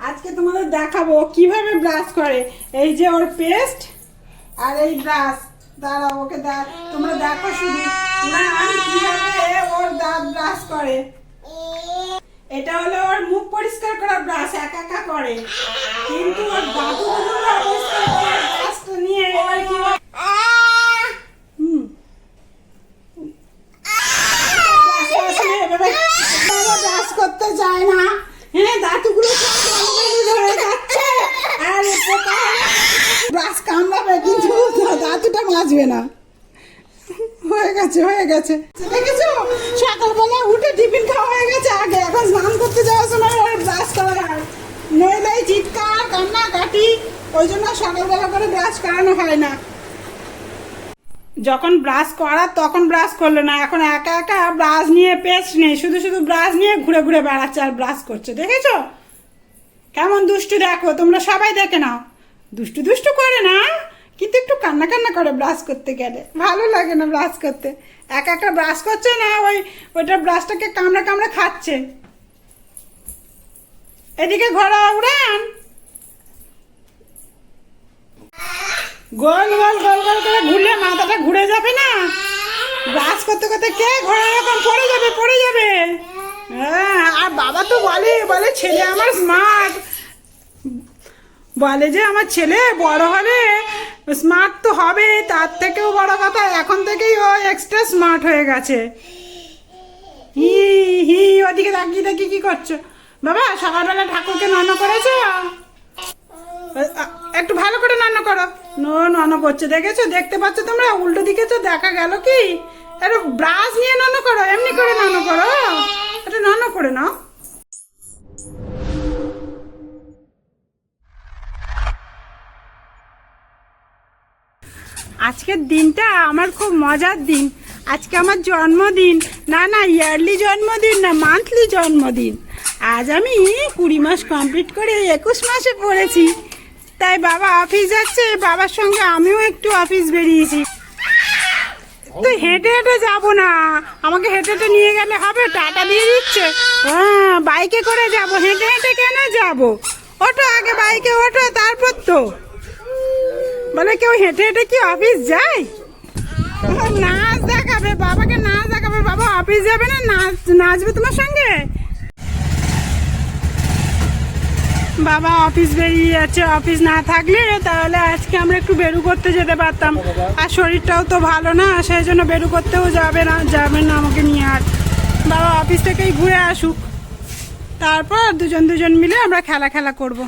আজকে তোমাদের দেখাবো কীভাবে ব্রাশ করে। এই যে ওর পেস্ট আর এই ব্রাশ দাঁড়াও, ওকে দা- তোমরা দেখো শুধু। না আমি কীভাবে ওর দাঁত ব্রাশ করে। এটা হলো ওর মুখ পরিষ্কার করা ব্রাশ একা একা করে। কিন্তু ওর করে। ব্রাশটা নিয়ে এবার কি হয়- হুম ব্রাশ আসলে এভাবে বাবা ব্রাশ করতে চায় না হ্যাঁ দাঁতগুলো সব গলগলে ধরে যাচ্ছে আর পোকা ব্রাশ কামড়াবে কিন্তু মাজবে না। হয়ে গেছে হয়ে গেছে। দেখেছ? সকালবেলা উঠে টিফিন খাওয়া হয়ে গেছে। আগে এখন স্নান করতে যাওয়ার সময় ওর ব্রাশ করা হয় চিৎকার, কান্না, কাটি, ওই জন্য সকালবেলা করে ব্রাশ করানো হয় না। যখন ব্রাশ করার, তখন ব্রাশ করল না। এখন একা একা ব্রাশ নিয়ে পেস্ট নেই। শুধু শুধু ব্রাশ নিয়ে ঘুরে ঘুরে বেড়াচ্ছে আর ব্রাশ করছে। দেখেছ? কেমন দুষ্টু দেখো। তোমরা সবাই দেখে নাও। দুষ্টু দুষ্টু করে না। কিন্তু একটু কান্না কান্না করে ব্রাশ করতে গেলে। ভালো লাগে না ব্রাশ করতে। একা একা ব্রাশ করছে না, ওই, ওইটা ব্রাশটাকে কামড়া কামড়ে খাচ্ছে। এদিকে ঘোরা উড়ান! গোল গোল গোল গোল করে ঘুরলে মাথাটা ঘুরে যাবে না। ব্রাশ করতে করতে কে ঘোড়া এরকম পড়ে যাবে পড়ে যাবে? হ্যাঁ আর বাবা তো বলে বলে ছেলে আমার স্মার্ট বলে যে আমার ছেলে বড় হলে স্মার্ট তো হবে, তার থেকেও বড় কথা এখন থেকেই ও এক্সট্রা স্মার্ট হয়ে গেছে। হি হি, ওদিকে তাকিয়ে তাকিয়ে কি করছ। বাবা, সকালবেলা ঠাকুরকে নন করেছ? একটু ভালো করে রান্না করো। নো, নন করছে, দেখেছ? দেখতে পাচ্ছ তোমরা? উল্টো দিকে তো দেখা গেল কি? একটু ব্রাশ নিয়ে নন করো, এমনি করে নন করো। একটু নন করে নাও। আজকের দিনটা আমার খুব মজার দিন। আজকে আমার জন্মদিন। না না ইয়ারলি জন্মদিন না মান্থলি জন্মদিন। আজ আমি কুড়ি মাস কমপ্লিট করে একুশ মাসে পড়েছি। তাই বাবা অফিস যাচ্ছে, বাবার সঙ্গে আমিও একটু অফিস বেরিয়েছি। তো হেঁটে হেঁটে যাব না। আমাকে হেঁটে হেঁটে নিয়ে গেলে হবে টাটা দিয়ে দিচ্ছে। হ্যাঁ বাইকে করে যাব। হেঁটে হেঁটে কেন যাব? ওঠো আগে বাইকে ওঠো, তারপর তো। বলে কেউ হেঁটে হেঁটে কি অফিস যায়? নাচ দেখাবে, বাবাকে নাচ দেখাবে, বাবা অফিস যাবে না, নাচ, নাচবে তোমার সঙ্গে? বাবা অফিস বেরিয়ে যাচ্ছে অফিস না থাকলে তাহলে আজকে আমরা একটু বেরু করতে যেতে পারতাম। আর শরীরটাও তো ভালো না, সেই জন্য বেরু করতেও যাবে না যাবে না আমাকে নিয়ে আর। বাবা অফিস থেকেই ঘুরে আসুক। তারপর দুজন দুজন মিলে আমরা খেলা খেলা করব।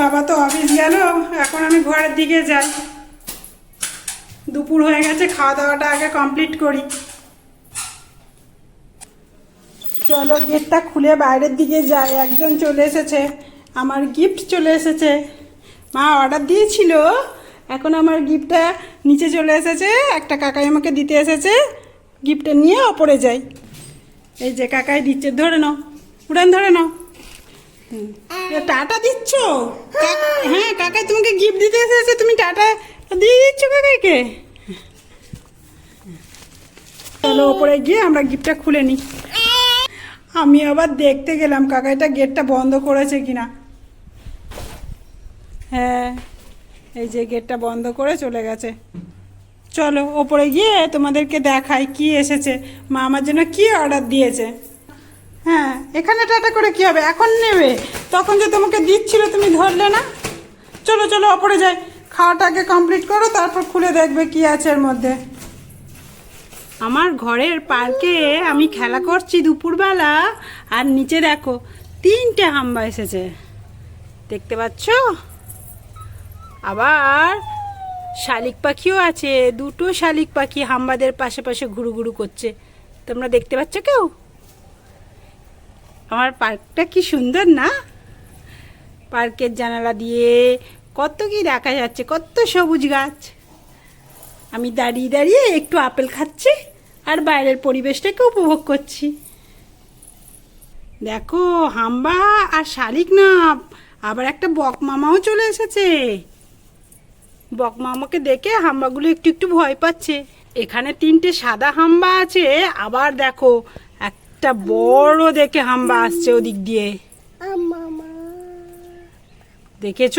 বাবা তো অফিস গেল, এখন আমি ঘরের দিকে যাই। দুপুর হয়ে গেছে খাওয়া দাওয়াটা আগে কমপ্লিট করি। চলো গেটটা খুলে বাইরের দিকে যাই। একজন চলে এসেছে, আমার গিফট চলে এসেছে। মা অর্ডার দিয়েছিল, এখন আমার গিফটটা নিচে চলে এসেছে, একটা কাকাই আমাকে দিতে এসেছে। গিফটটা নিয়ে ওপরে যাই। এই যে কাকাই দিচ্ছে, ধরে নাও, উড়ান ধরে নাও। টাটা দিচ্ছ? কাক- হ্যাঁ। কাকা তোমাকে গিফট দিতে এসেছে তুমি টাটা দিয়ে দিচ্ছ কাকাইকে? চলো ওপরে গিয়ে আমরা গিফটটা খুলে নিই। আমি আবার দেখতে গেলাম কাকাইটা গেটটা বন্ধ করেছে কিনা। হ্যাঁ এই যে গেটটা বন্ধ করে চলে গেছে। চলো ওপরে গিয়ে তোমাদেরকে দেখাই কি এসেছে। মা আমার জন্য কি অর্ডার দিয়েছে। হ্যাঁ এখানে টাটা করে কি হবে? এখন নেবে। তখন যে তোমাকে দিচ্ছিল তুমি ধরলে না? চলো চলো, ওপরে যাই। খাওয়াটাকে কমপ্লিট করো, তারপর খুলে দেখবে কি আছে এর মধ্যে। আমার ঘরের পার্কে আমি খেলা করছি দুপুরবেলা, আর নিচে দেখো, তিনটে হাম্বা এসেছে। দেখতে পাচ্ছ? আবার শালিক পাখিও আছে। দুটো শালিক পাখি হাম্বাদের পাশে পাশে ঘুরু ঘুরু করছে। তোমরা দেখতে পাচ্ছ কেউ? আমার পার্কটা কি সুন্দর না? পার্কের জানালা দিয়ে কত কি দেখা যাচ্ছে, কত সবুজ গাছ। আমি দাঁড়িয়ে দাঁড়িয়ে একটু আপেল খাচ্ছি আর বাইরের পরিবেশটাকে উপভোগ করছি। দেখো, হাম্বা আর শালিক না, আবার একটা বক মামাও চলে এসেছে। বক মামাকে দেখে হাম্বাগুলো একটু একটু ভয় পাচ্ছে। এখানে তিনটে সাদা হাম্বা আছে, আবার দেখো একটা বড় দেখে হাম্বা আসছে ওদিক দিয়ে। দেখেছ?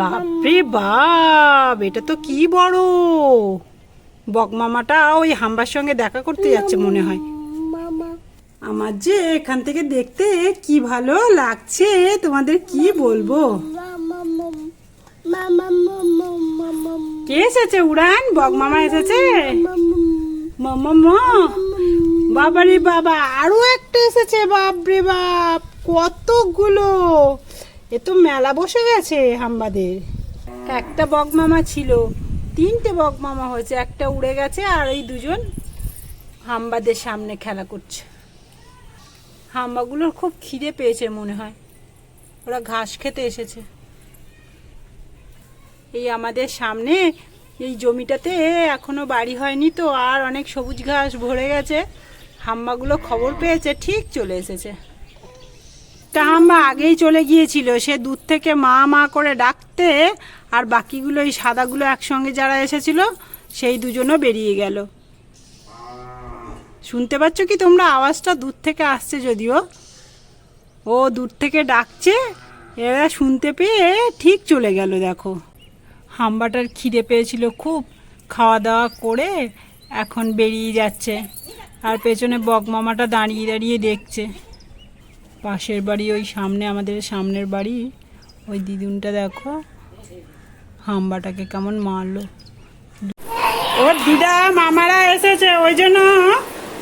বাপরে বাপ এটা তো কি বড়। বক মামাটা ওই হাম্বার সঙ্গে দেখা করতে যাচ্ছে মনে হয়। আমার যে এখান থেকে দেখতে কি ভালো লাগছে তোমাদের কি বলব? কে এসেছে উড়ান? বক মামা এসেছে? মামা। বাবারে বাবা, আরও একটা এসেছে, বাপরে বাপ, কতগুলো। এ তো মেলা বসে গেছে হাম্বাদের। একটা বক মামা ছিল, তিনটে বক মামা হয়েছে, একটা উড়ে গেছে আর এই দুজন হাম্বাদের সামনে খেলা করছে। হাম্বাগুলোর খুব খিদে পেয়েছে মনে হয়, ওরা ঘাস খেতে এসেছে। এই আমাদের সামনে, এই জমিটাতে এখনও বাড়ি হয়নি তো, আর অনেক সবুজ ঘাস ভরে গেছে। হাম্বাগুলো খবর পেয়েছে, ঠিক চলে এসেছে। তা হাম্বা আগেই চলে গিয়েছিল, সে দূর থেকে মা মা করে ডাকতে, আর বাকিগুলো এই সাদাগুলো একসঙ্গে যারা এসেছিল, সেই দুজনও বেরিয়ে গেল। শুনতে পাচ্ছ কি তোমরা? আওয়াজটা দূর থেকে আসছে যদিও। ও দূর থেকে ডাকছে, এরা শুনতে পেয়ে ঠিক চলে গেল, দেখো। হাম্বাটার খিদে পেয়েছিল খুব, খাওয়া দাওয়া করে এখন বেরিয়ে যাচ্ছে। আর পেছনে বক মামাটা দাঁড়িয়ে দাঁড়িয়ে দেখছে। পাশের বাড়ি ওই সামনে, আমাদের সামনের বাড়ি। ওই দিদুনটা দেখো, হাম্বাটাকে কেমন মারলো। ওর দিদা, মামারা এসেছে, ওই জন্য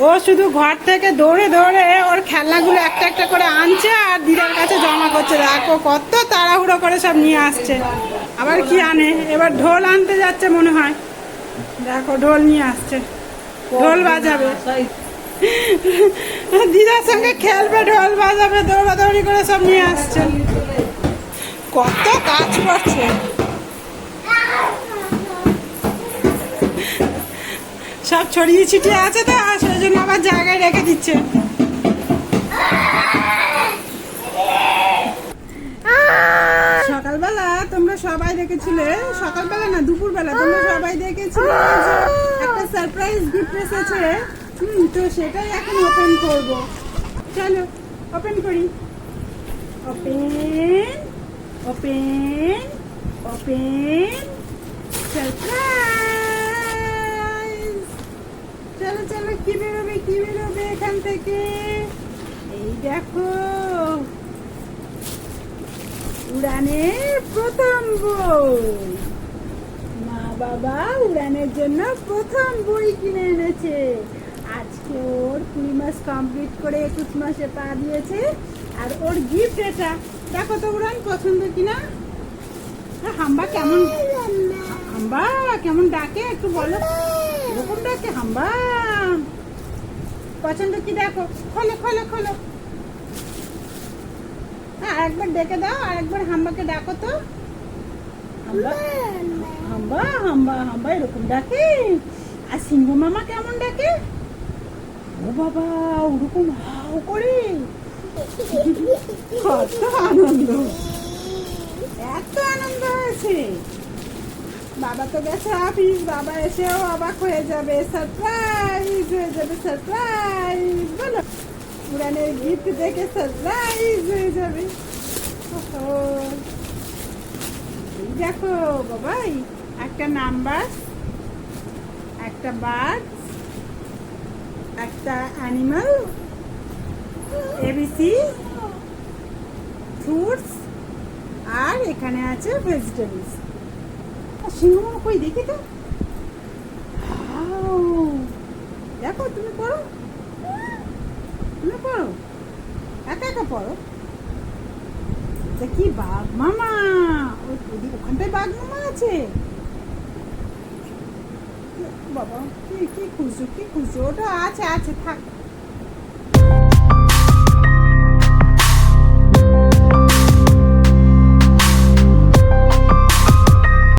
ও শুধু ঘর থেকে দৌড়ে দৌড়ে ওর খেলনাগুলো একটা একটা করে আনছে আর দিদার কাছে জমা করছে। দেখো কত তাড়াহুড়ো করে সব নিয়ে আসছে। আবার কি আনে? এবার ঢোল আনতে যাচ্ছে মনে হয়। দেখো ঢোল নিয়ে আসছে। ঢোল বাজাবে দিদার সঙ্গে খেলবে ঢোল বাজাবে দৌড়াদৌড়ি করে সব নিয়ে আসছে কত কাজ করছে সব ছড়িয়ে ছিটিয়ে আছে তো আর সেই জন্য আবার জায়গায় রেখে দিচ্ছে সকালবেলা তোমরা সবাই দেখেছিলে সকালবেলা না দুপুরবেলা তোমরা সবাই দেখেছিলে সারপ্রাইজ গিফট এসেছে। হুম, তো সেটাই এখন ওপেন করব। চলো ওপেন করি। ওপেন ওপেন ওপেন সারপ্রাইজ চলো চলো, কি বেরোবে কি বেরোবে এখান থেকে? এই দেখো, উড়ানের প্রথম বই বাবা উড়ানের জন্য প্রথম বই কিনে এনেছে। আজকে ওর কুড়ি মাস কমপ্লিট করে একুশ মাসে পা দিয়েছে, আর ওর গিফট এটা। দেখো তো উড়ান, পছন্দ কিনা? হাম্বা কেমন হাম্বা কেমন ডাকে? একটু বলো। এরকম ডাকে হাম্বা? পছন্দ কি দেখো? খোলো খোলো খোলো। হ্যাঁ একবার ডেকে দাও আর একবার হাম্বাকে ডাকো তো। হাম্বা হাম্বা হাম্বা হাম্বা, এরকম ডাকে। আর সিংহ মামা কেমন ডাকে? ও বাবা, ওরকম হাও করে। কত আনন্দ। এত আনন্দ হয়েছে। বাবা তো গেছে অফিস বাবা এসেও অবাক হয়ে যাবে। সারপ্রাইজ হয়ে যাবে সারপ্রাইজ বলো পুরানের গিফট দেখে সারপ্রাইজ হয়ে যাবে। দেখো, বাবাই। একটা নাম্বার, একটা বার্ড, একটা অ্যানিমাল, এবিসি, ফ্রুটস, আর এখানে আছে ভেজিটেবলস। সিংহ কই দেখি তো! দেখো, তুমি পড়ো। তুমি পড়ো। একা একা পড়ো। দেখি বাঘ? মামা ওখানটায় বাঘ মামা আছে। বাবা কি কি খুঁজছো কি খুঁজছো? ওটা আছে আছে থাক।